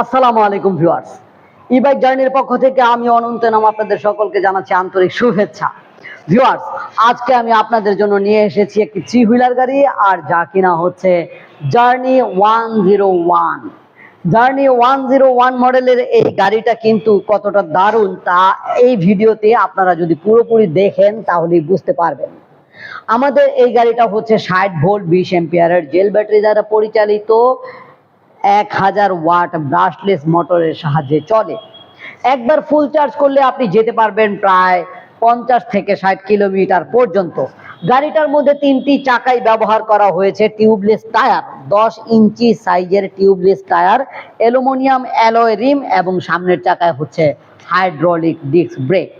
আসসালামু আলাইকুম ভিউয়ার্স। ই বাইক জার্নির পক্ষ থেকে আমি অনন্ত নাম আপনাদের সকলকে জানাচ্ছি আন্তরিক শুভেচ্ছা। ভিউয়ার্স, আজকে আমি আপনাদের জন্য নিয়ে এসেছি একটি থ্রি হুইলার গাড়ি, আর যা কিনা হচ্ছে journey one zero one journey one zero one মডেলের এই গাড়িটা কিন্তু কতটা দারুণ তা এই ভিডিওতে আপনারা যদি পুরোপুরি দেখেন তাহলেই বুঝতে পারবেন। আমাদের এই গাড়িটা হচ্ছে ষাট ভোল্ট বিশ এম্পিয়ারের জেল ব্যাটারি দ্বারা পরিচালিত। এক হাজার ওয়াট ব্রাশলেস মোটরের সাহায্যে চলে। একবার ফুল চার্জ করলে আপনি যেতে পারবেন প্রায় পঞ্চাশ থেকে ষাট কিলোমিটার পর্যন্ত। গাড়িটার মধ্যে তিনটি চাকাই ব্যবহার করা হয়েছে টিউবলেস টায়ার দশ ইঞ্চি সাইজের tubeless tyre aluminium alloy rim এবং সামনের চাকায় হচ্ছে হাইড্রোলিক ডিস্ক ব্রেক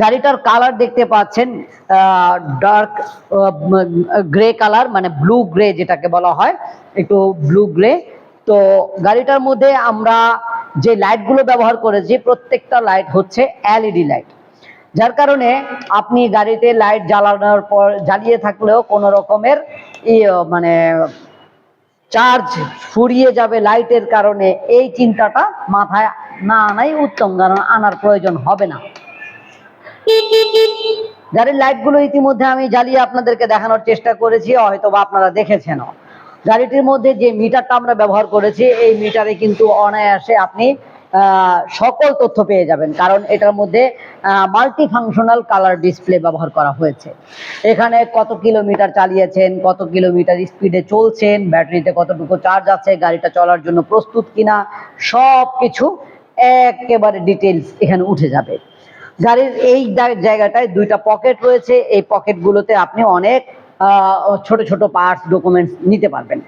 গাড়িটার কালার দেখতে পাচ্ছেন ডার্ক গ্রে কালার মানে ব্লু গ্রে যেটাকে বলা হয়, একটু ব্লু গ্রে তো গাড়িটার মধ্যে আমরা যে লাইটগুলো ব্যবহার করেছি প্রত্যেকটা লাইট হচ্ছে এলইডি লাইট যার কারণে আপনি গাড়িতে লাইট জ্বালানোর পর জ্বালিয়ে থাকলেও কোনো রকমের ই, মানে চার্জ ফুরিয়ে যাবে লাইটের কারণে এই চিন্তাটা মাথায় না আনাই উত্তম কারণ আনার প্রয়োজন হবে না। গাড়ির লাইটগুলো ইতিমধ্যে আমি জ্বালিয়ে আপনাদেরকে দেখানোর চেষ্টা করেছি হয়তো বা আপনারা দেখেছেন গাড়িটির মধ্যে যে মিটারটা আমরা ব্যবহার করেছি, এই মিটারে কিন্তু অনায়াসে আপনি সকল তথ্য পেয়ে যাবেন। কারণ এটার মধ্যে মাল্টি ফাংশনাল কালার ডিসপ্লে ব্যবহার করা হয়েছে। এখানে কত কিলোমিটার চালিয়েছেন, কত কিলোমিটার স্পিডে চলছেন, ব্যাটারিতে কতটুকু চার্জ আছে, গাড়িটা চলার জন্য প্রস্তুত কিনা সব কিছু একেবারে ডিটেলস এখানে উঠে যাবে। গাড়ির এই জায়গাটায় দুইটা পকেট রয়েছে। এই পকেটগুলোতে আপনি অনেক ছোট ছোট পার্টস ডকুমেন্টস নিতে পারবেন।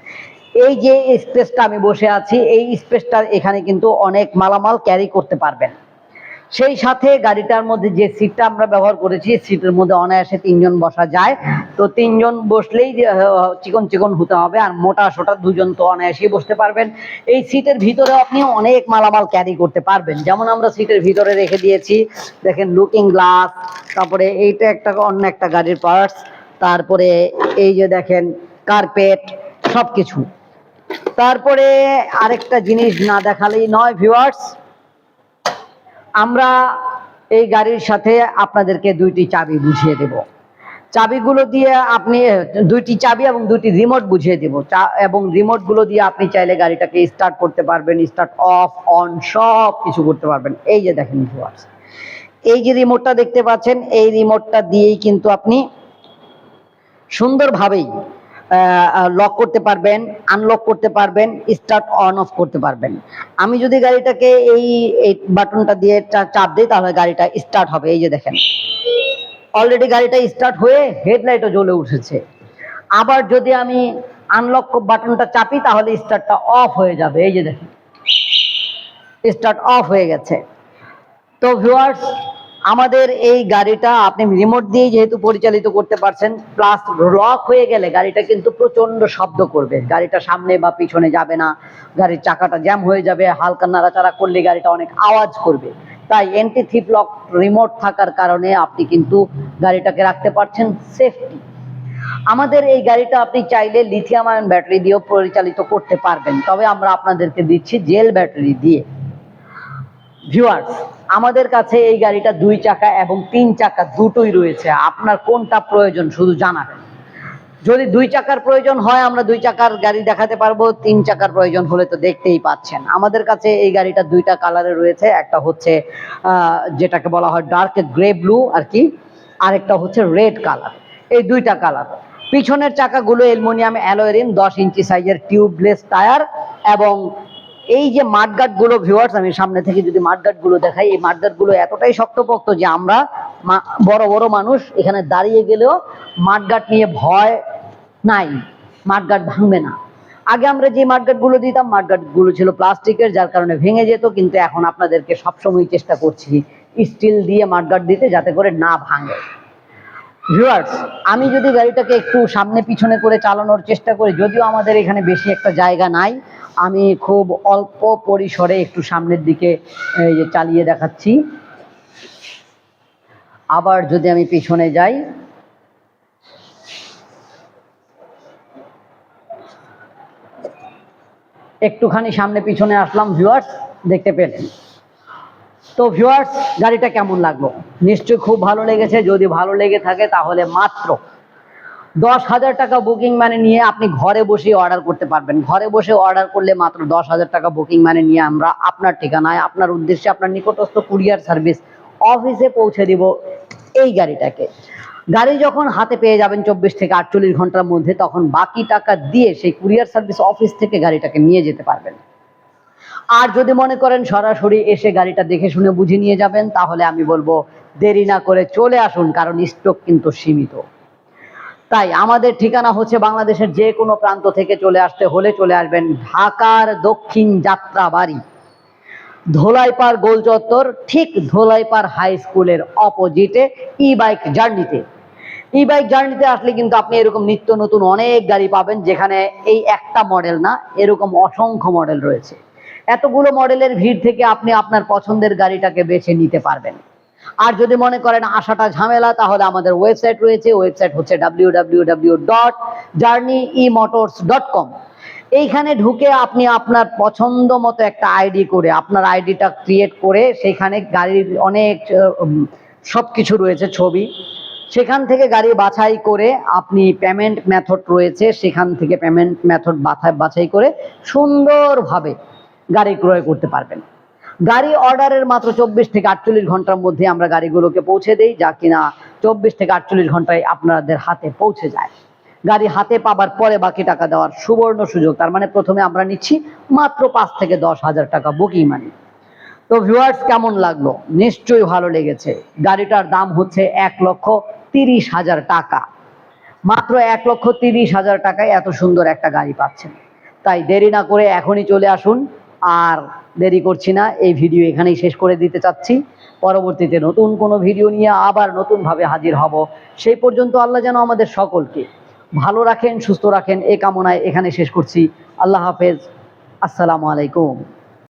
এই যে স্পেসটা আমি বসে আছি, এই স্পেসটা এখানে কিন্তু অনেক মালামাল ক্যারি করতে পারবেন। সেই সাথে গাড়িটার মধ্যে যে সিটটা আমরা ব্যবহার করেছি সিটের মধ্যে অনায়াসে তিনজন বসা যায়। তো তিনজন বসলেই চিকন চিকন হতে হবে আর মোটা সোটা দুজন তো অনায়াসেই বসতে পারবেন। এই সিটের ভিতরে আপনি অনেক মালামাল ক্যারি করতে পারবেন। যেমন আমরা সিটের ভিতরে রেখে দিয়েছি, দেখেন লুকিং গ্লাস তারপরে এইটা একটা অন্য একটা গাড়ির পার্টস তারপরে এই যে দেখেন কার্পেট সব কিছু তারপরে আরেকটা জিনিস না দেখালেই নয় ভিউয়ার্স আমরা এই গাড়ির সাথে আপনাদেরকে দুইটি চাবি বুঝিয়ে দেব। চাবিগুলো দিয়ে আপনি দুইটি চাবি এবং দুইটি রিমোট বুঝিয়ে দেব। এবং রিমোটগুলো দিয়ে আপনি চাইলে গাড়িটাকে স্টার্ট করতে পারবেন স্টার্ট অফ অন সব কিছু করতে পারবেন। এই যে দেখেন ভিউয়ার্স এই যে রিমোটটা দেখতে পাচ্ছেন, এই রিমোটটা দিয়েই কিন্তু আপনি সুন্দরভাবেই লক করতে পারবেন আনলক করতে পারবেন স্টার্ট অন অফ করতে পারবেন। আমি যদি গাড়িটাকে এই এই বাটনটা দিয়ে চাপ দিই, তাহলে গাড়িটা স্টার্ট হবে। এই যে দেখেন। অলরেডি গাড়িটা স্টার্ট হয়ে হেডলাইটও জ্বলে উঠেছে। আবার যদি আমি আনলক বাটনটা চাপি, তাহলে স্টার্টটা অফ হয়ে যাবে। এই যে দেখেন। স্টার্ট অফ হয়ে গেছে। তো ভিউয়ার্স আমাদের এই গাড়িটা আপনি রিমোট দিয়ে যেহেতু পরিচালিত করতে পারছেন প্লাস লক হয়ে গেলে গাড়িটা কিন্তু প্রচণ্ড শব্দ করবে। গাড়িটা সামনে বা পিছনে যাবে না, গাড়ির চাকাটা জ্যাম হয়ে যাবে, হালকা নাড়াচাড়া করলে গাড়িটা অনেক আওয়াজ করবে। তাই এন্টি থিপ লক রিমোট থাকার কারণে আপনি কিন্তু গাড়িটাকে রাখতে পারছেন সেফটি আমাদের এই গাড়িটা আপনি চাইলে লিথিয়াম আয়ন ব্যাটারি দিয়েও পরিচালিত করতে পারবেন। তবে আমরা আপনাদেরকে দিচ্ছি জেল ব্যাটারি দিয়ে। ভিউয়ার্স আমাদের কাছে এই গাড়িটা দুই চাকা এবং তিন চাকা দুটোই রয়েছে। আপনার কোনটা প্রয়োজন শুধু জানাবেন যদি দুই চাকার প্রয়োজন হয়, আমরা দুই চাকার গাড়ি দেখাতে পারব, তিন চাকার প্রয়োজন হলে তো দেখতেই পাচ্ছেন। আমাদের কাছে এই গাড়িটা দুইটা কালারে রয়েছে, একটা হচ্ছে যেটাকে বলা হয় ডার্ক গ্রে ব্লু আর কি, আরেকটা হচ্ছে রেড কালার এই দুইটা কালার পিছনের চাকাগুলো অ্যালুমিনিয়াম অ্যালয় রিম দশ ইঞ্চি সাইজের টিউবলেস টায়ার এবং এই যে মাঠগাটগুলো ভিউয়ার্স আমি সামনে থেকে যদি মাঠগাটগুলো দেখাই, এই মাঠগাটগুলো এতটাই শক্তপোক্ত যে আমরা বড় বড় মানুষ এখানে দাঁড়িয়ে গেলেও মাঠগাট নিয়ে ভয় নাই মাঠগাট ভাঙবে না। আগে আমরা যে মাঠগাটগুলো দিতাম মাঠগাটগুলো ছিল প্লাস্টিকের, যার কারণে ভেঙে যেত, কিন্তু এখন আপনাদেরকে সবসময় চেষ্টা করছি স্টিল দিয়ে মাঠগাট দিতে, যাতে করে না ভাঙে। ভিউয়ার্স আমি যদি গাড়িটাকে একটু সামনে পিছনে করে চালানোর চেষ্টা করি, যদিও আমাদের এখানে বেশি একটা জায়গা নাই, আমি খুব অল্প পরিসরে একটু সামনের দিকে চালিয়ে দেখাচ্ছি। আবার যদি আমি পিছনে যাই, একটুখানি সামনে পিছনে আসলাম ভিউয়ার্স দেখতে পেলেন। তো ভিউয়ার্স গাড়িটা কেমন লাগল? নিশ্চয়ই খুব ভালো লেগেছে। যদি ভালো লেগে থাকে, তাহলে মাত্র দশ হাজার টাকা বুকিং মানে নিয়ে আপনি ঘরে বসে অর্ডার করতে পারবেন। ঘরে বসে অর্ডার করলে মাত্র দশ হাজার টাকা বুকিং মানে নিয়ে আমরা আপনার ঠিকানায়, আপনার উদ্দেশ্যে, আপনার নিকটস্থ কুরিয়ার সার্ভিস অফিসে পৌঁছে দিব এই গাড়িটাকে। গাড়ি যখন হাতে পেয়ে যাবেন চব্বিশ থেকে আটচল্লিশ ঘণ্টার মধ্যে, তখন বাকি টাকা দিয়ে সেই কুরিয়ার সার্ভিস অফিস থেকে গাড়িটাকে নিয়ে যেতে পারবেন। আর যদি মনে করেন সরাসরি এসে গাড়িটা দেখে শুনে বুঝে নিয়ে যাবেন, তাহলে আমি বলব দেরি না করে চলে আসুন, কারণ স্টক কিন্তু সীমিত। তাই আমাদের ঠিকানা হচ্ছে বাংলাদেশের যে কোনো প্রান্ত থেকে চলে আসতে হলে চলে আসবেন ঢাকার দক্ষিণ যাত্রাবাড়ি। ধোলাইপাড় গোল চত্বর, ঠিক ধোলাইপাড় হাই স্কুলের অপোজিটে ই বাইক জার্নিতে ই বাইক জার্নিতে আসলে কিন্তু আপনি এরকম নিত্য নতুন অনেক গাড়ি পাবেন, যেখানে এই একটা মডেল না, এরকম অসংখ্য মডেল রয়েছে। এতগুলো মডেলের ভিড় থেকে আপনি আপনার পছন্দের গাড়িটাকে বেছে নিতে পারবেন। আর যদি মনে করেন আসাটা ঝামেলা, তাহলে আমাদের ওয়েবসাইট রয়েছে, ওয়েবসাইট হচ্ছে W W W dot journey E motors dot com এইখানে ঢুকে আপনি আপনার পছন্দ মতো একটা আইডি করে, আপনার আইডিটা ক্রিয়েট করে সেখানে গাড়ির অনেক সব কিছু রয়েছে ছবি। সেখান থেকে গাড়ি বাছাই করে আপনি পেমেন্ট মেথড রয়েছে, সেখান থেকে পেমেন্ট মেথড বাছাই বাছাই করে সুন্দরভাবে গাড়ি ক্রয় করতে পারবেন। গাড়ি অর্ডারের মাত্র চব্বিশ থেকে আটচল্লিশ ঘণ্টার মধ্যে আমরা গাড়িগুলোকে পৌঁছে দেই, যা কিনা চব্বিশ থেকে আটচল্লিশ ঘন্টায় আপনাদের হাতে পৌঁছে যায়। গাড়ি হাতে পাবার পরে বাকি টাকা দেওয়ার সুবর্ণ সুযোগ, তার মানে প্রথমে আমরা নিচ্ছি মাত্র পাঁচ থেকে দশ হাজার টাকা বুকিং মানি তো ভিউয়ার্স কেমন লাগল? নিশ্চয়ই ভালো লেগেছে। গাড়িটার দাম হচ্ছে এক লক্ষ তিরিশ হাজার টাকা। মাত্র এক লক্ষ তিরিশ হাজার টাকায় এত সুন্দর একটা গাড়ি পাচ্ছেন। তাই দেরি না করে এখনই চলে আসুন আর দেরি করছি না, এই ভিডিও এখানেই শেষ করে দিতে চাচ্ছি। পরবর্তীতে নতুন কোনো ভিডিও নিয়ে আবার নতুনভাবে হাজির হব। সেই পর্যন্ত আল্লাহ যেন আমাদের সকলকে ভালো রাখেন, সুস্থ রাখেন, এ কামনায় এখানে শেষ করছি। আল্লাহ হাফেজ। আসসালামু আলাইকুম।